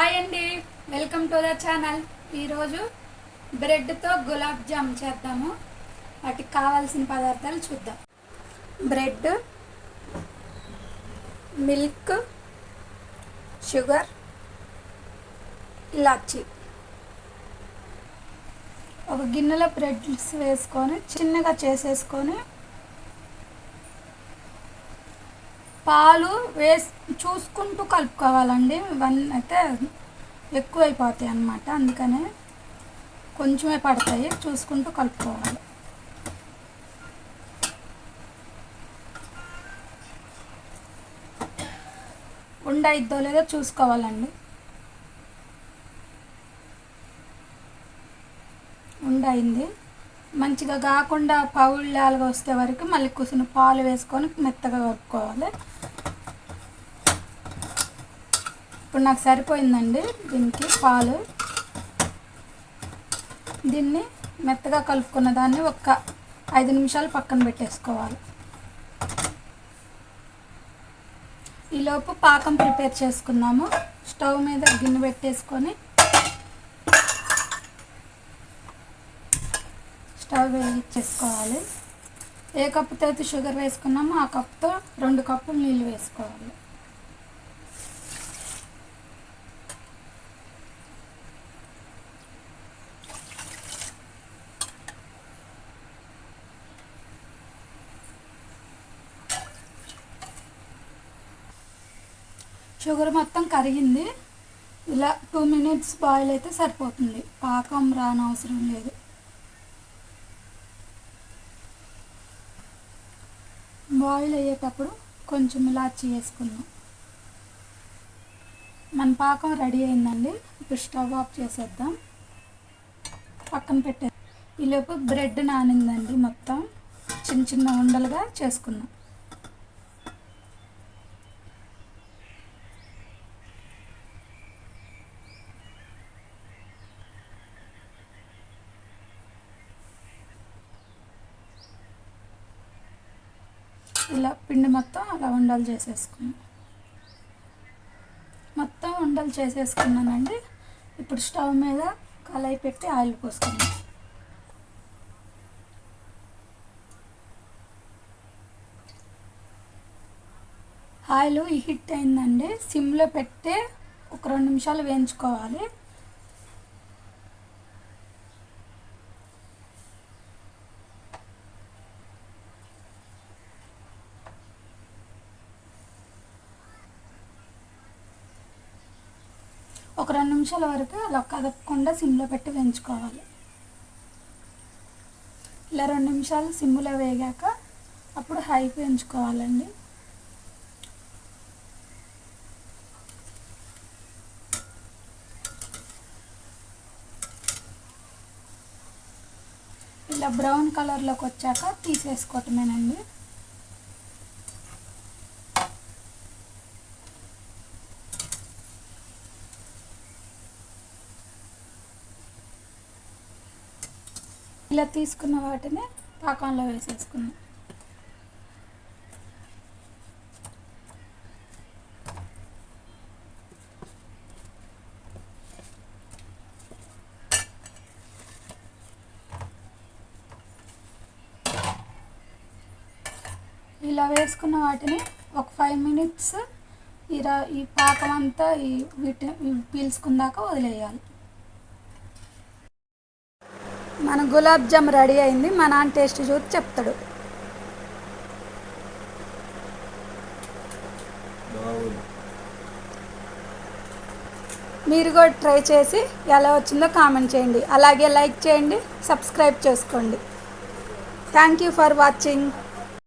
Hi అండి. Welcome to the channel. ఈరోజు బ్రెడ్తో గులాబ్ జామ్ చేద్దాము. వాటికి కావాల్సిన పదార్థాలు చూద్దాం. బ్రెడ్ మిల్క్ షుగర్ ఇలాచి. ఒక గిన్నెలో బ్రెడ్స్ వేసుకొని చిన్నగా చేసేసుకొని పాలు వేసి చూసుకుంటూ కలుపుకోవాలండి. ఇవన్నీ అయితే ఎక్కువైపోతాయి అన్నమాట. అందుకనే కొంచెమే పడతాయి. చూసుకుంటూ కలుపుకోవాలి. ఉండ ఇద్దో లేదో చూసుకోవాలండి. ఉండ అయింది మంచిగా కాకుండా పౌళ్ళాలుగా వస్తే వరకు మళ్ళీ కూసిన పాలు వేసుకొని మెత్తగా కలుపుకోవాలి. ఇప్పుడు నాకు సరిపోయిందండి దీనికి పాలు. దీన్ని మెత్తగా కలుపుకున్న దాన్ని ఒక ఐదు నిమిషాలు పక్కన పెట్టేసుకోవాలి. ఈలోపు పాకం ప్రిపేర్ చేసుకున్నాము. స్టవ్ మీద గిన్నె పెట్టేసుకొని స్టవ్ వెలిగించేసుకోవాలి. ఏ కప్పుతో అయితే షుగర్ వేసుకున్నామో ఆ కప్తో రెండు కప్పులు నీళ్ళు వేసుకోవాలి. షుగర్ మొత్తం కరిగింది. ఇలా టూ మినిట్స్ బాయిల్ అయితే సరిపోతుంది. పాకం రానవసరం లేదు. బాయిల్ అయ్యేటప్పుడు కొంచెం ఇలాచి వేసుకుందాం. మన పాకం రెడీ అయిందండి. ఇప్పుడు స్టవ్ ఆఫ్ చేసేద్దాం. పక్కన పెట్టే ఈలోపు బ్రెడ్ నానిందండి మొత్తం. చిన్న చిన్న ఉండలుగా చేసుకుందాం. ఇలా పిండి మొత్తం అలా ఉండలు చేసేసుకున్నాం. మొత్తం ఉండలు చేసేసుకున్నానండి. ఇప్పుడు స్టవ్ మీద కళాయి పెట్టి ఆయిల్ పోసుకున్నాం ఆయిల్ హిట్ అయిందండి. సిమ్లో పెట్టి ఒక రెండు నిమిషాలు వేయించుకోవాలి. ఒక రెండు నిమిషాల వరకు అలా కదపకుండా సిమ్లో పెట్టి వేయించుకోవాలి. ఇలా రెండు నిమిషాలు సిమ్లో వేగాక అప్పుడు హై వేయించుకోవాలండి. ఇలా బ్రౌన్ కలర్లోకి వచ్చాక తీసేసుకోవటమేనండి. ఇలా తీసుకున్న వాటిని పాకంలో వేసేసుకున్నాం ఇలా వేసుకున్న వాటిని ఒక ఫైవ్ మినిట్స్ ఇలా ఈ పాకం అంతా ఈ వీటి పీల్చుకుందాక వదిలేయాలి. మన గులాబ్ జామ్ రెడీ అయింది మా నాన్న టేస్ట్ చూసి చెప్తాడు. మీరు కూడా ట్రై చేసి ఎలా వచ్చిందో కామెంట్ చేయండి. అలాగే లైక్ చేయండి సబ్స్క్రైబ్ చేసుకోండి. Thank you for watching